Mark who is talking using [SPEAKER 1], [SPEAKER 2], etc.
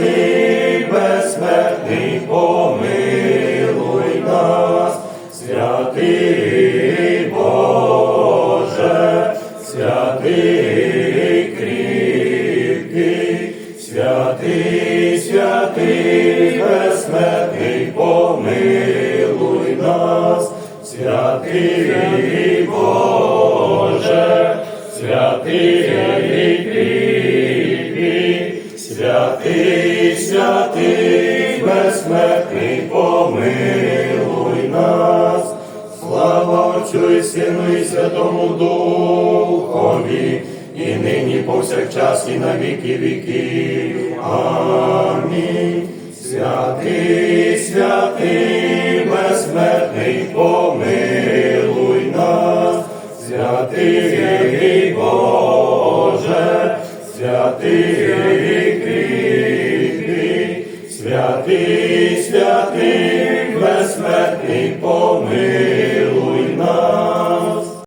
[SPEAKER 1] святий, безсмертний, помилуй нас, святий Боже, святий кріпкий, святий, святий, помилуй нас, святий Боже, святий. Святий Слава Отцю і Сину і Святому Духові, і нині повсякчас, і на віки віків. Амінь. Святий, святий, безсмертний, помилуй нас, святий Боже, святий святий, святий, безсмертний, помилуй